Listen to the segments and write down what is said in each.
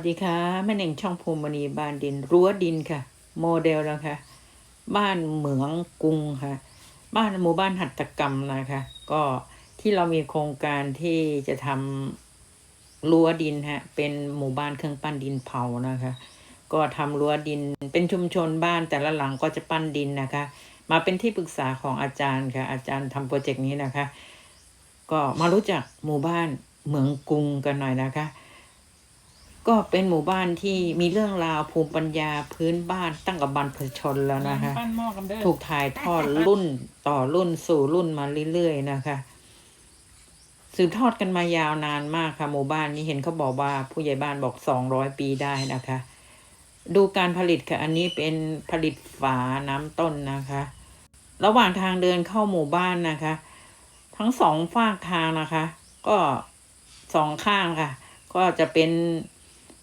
วัสดีค่ะแม่เน่งช่องภูมิมณีบ้านดิน รั้วดินค่ะ โมเดลนะคะ บ้านเหมืองกรุงค่ะ บ้านหมู่บ้านหัตถกรรมนะคะ ก็ที่เรามีโครงการที่จะทำรั้วดินฮะเป็นหมู่บ้านเครื่องปั้นดินเผานะคะ ก็ทำรั้วดินเป็นชุมชนบ้านแต่ละหลังก็จะปั้นดินนะคะ มาเป็นที่ปรึกษาของอาจารย์ค่ะ อาจารย์ทำโปรเจกต์นี้นะคะ ก็มารู้จักหมู่บ้านเหมืองกรุงกันหน่อยนะคะ ก็เป็นหมู่บ้านที่มีเรื่องราวภูมิปัญญาพื้นบ้านตั้งกับบรรพชนแล้วนะคะปั้นหม้อกันเด้อถูกถ่ายทอดรุ่นต่อรุ่นสู่รุ่นมาเรื่อยๆนะคะ สืบทอดกันมายาวนานมากค่ะหมู่บ้านนี้เห็นเขาบอกว่าผู้ใหญ่บ้านบอกสองร้อยปีได้นะคะ ดูการผลิตค่ะ อันนี้เป็นผลิตฝาน้ำต้นนะคะ ระหว่างทางเดินเข้าหมู่บ้านนะคะ ทั้งสองฝากทางนะคะ ก็สองข้างค่ะ ก็จะเป็นห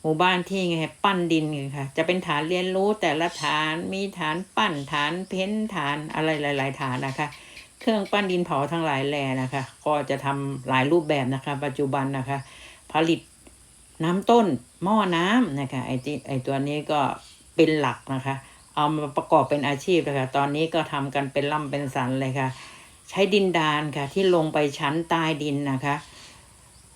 มู่บ้านที่ไงปั้นดินกันค่ะ จะเป็นฐานเรียนรู้แต่ละฐานมีฐานปั้นฐานเพ้นฐานอะไรหลาย ๆ ฐานนะคะ เครื่องปั้นดินเผาทั้งหลายแหล่นะคะ ก็จะทำหลายรูปแบบนะคะ ปัจจุบันนะคะ ผลิตน้ำต้นหม้อน้ำนะคะไอที่ไอตัวนี้ก็เป็นหลักนะคะ เอามาประกอบเป็นอาชีพนะคะตอนนี้ก็ทำกันเป็นล่ำเป็นสันเลยค่ะ ใช้ดินดานค่ะ ที่ลงไปชั้นใต้ดินนะคะ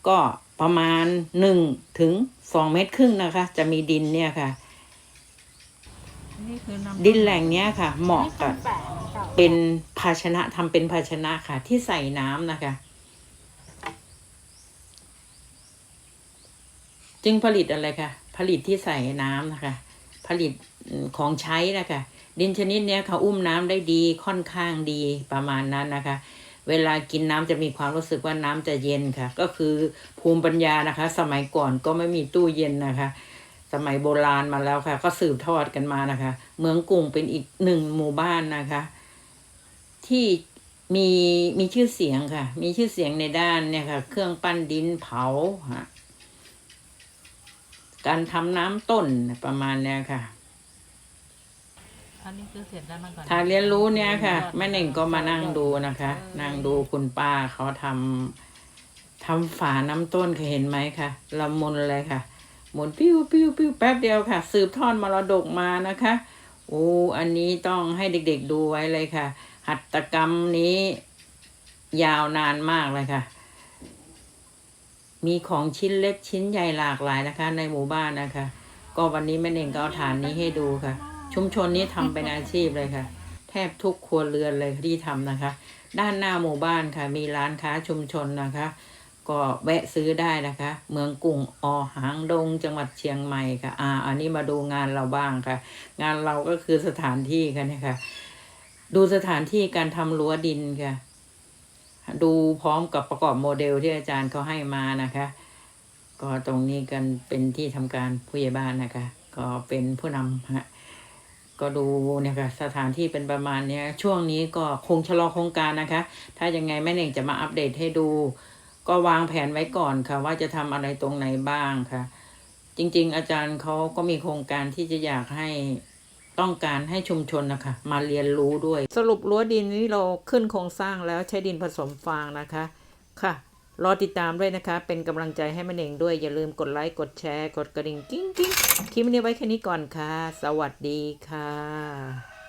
ก็ ประมาณหนึ่งถึงสองเมตรครึ่งนะคะ จะมีดินเนี่ยค่ะ นี่คือน้ำดินแหล่งเนี้ยค่ะ เหมาะกับแปะเก่าเป็นภาชนะทำเป็นภาชนะค่ะ ที่ใส่น้ำนะคะ จึงผลิตอะไรคะผลิตที่ใส่น้ำนะคะ ผลิตของใช้นะคะ ดินชนิดเนี้ยค่ะ อุ้มน้ำได้ดีค่อนข้างดีประมาณนั้นนะคะ เวลากินน้ำจะมีความรู้สึกว่าน้ำจะเย็นค่ะ ก็คือภูมิปัญญานะคะ สมัยก่อนก็ไม่มีตู้เย็นนะคะ สมัยโบราณมาแล้วค่ะ ก็สืบทอดกันมานะคะ เมืองกรุงเป็นอีกหนึ่งหมู่บ้านนะคะ ที่มีมีชื่อเสียงค่ะ มีชื่อเสียงในด้านเนี่ยค่ะ เครื่องปั้นดินเผาฮะการทำน้ำต้นประมาณเนี้ยค่ะ อันนี้คือเสร็จแล้วมันก่อนถ้าเรียนรู้เนี่ยค่ะ แม่เน่งก็มานั่งดูนะคะ นั่งดูคุณป้าเขาทำทำฝาน้ำต้นเคยเห็นไหมคะละมุนเลยค่ะ หมุนปิ้วปิ้วปิ้วแป๊บเดียวค่ะ สืบทอดมรดกมานะคะโอ้อันนี้ต้องให้เด็กๆดูไว้เลยค่ะ หัตถกรรมนี้ยาวนานมากเลยค่ะ มีของชิ้นเล็กชิ้นใหญ่หลากหลายนะคะ ในหมู่บ้านนะคะ ก็วันนี้แม่เน่งก็เอาฐานนี้ให้ดูค่ะ ชุมชนนี้ทำเป็นอาชีพเลยค่ะ แทบทุกครัวเรือนเลยที่ทำนะคะ ด้านหน้าหมู่บ้านค่ะ มีร้านค้าชุมชนนะคะ ก็แวะซื้อได้นะคะ เมืองกรุงอหางดง จังหวัดเชียงใหม่ค่ะ อ่า อันนี้มาดูงานเราบ้างค่ะ งานเราก็คือสถานที่ค่ะนี่ยค่ะดูสถานที่การทำรั้วดินค่ะ ดูพร้อมกับประกอบโมเดลที่อาจารย์เขาให้มานะคะ ก็ตรงนี้กันเป็นที่ทำการผู้ใหญ่บ้านนะคะ ก็เป็นผู้นำฮะ ก็ดูเนี่ยค่ะสถานที่เป็นประมาณเนี้ยช่วงนี้ก็คงชะลอโครงการนะคะ ถ้ายังไงแม่เน่งจะมาอัปเดตให้ดู ก็วางแผนไว้ก่อนค่ะ ว่าจะทำอะไรตรงไหนบ้างค่ะ จริง ๆ อาจารย์เขาก็มีโครงการที่จะอยากให้ต้องการให้ชุมชนนะคะมาเรียนรู้ด้วย สรุปรั้วดินนี้เราขึ้นโครงสร้างแล้วใช้ดินผสมฟางนะคะค่ะ รอติดตามด้วยนะคะ เป็นกำลังใจให้แม่เองด้วยอย่าลืมกดไลค์กดแชร์ กดกระดิ่งกิ้งกิ้งคลิปนี้ไว้แค่นี้ก่อนค่ะ สวัสดีค่ะ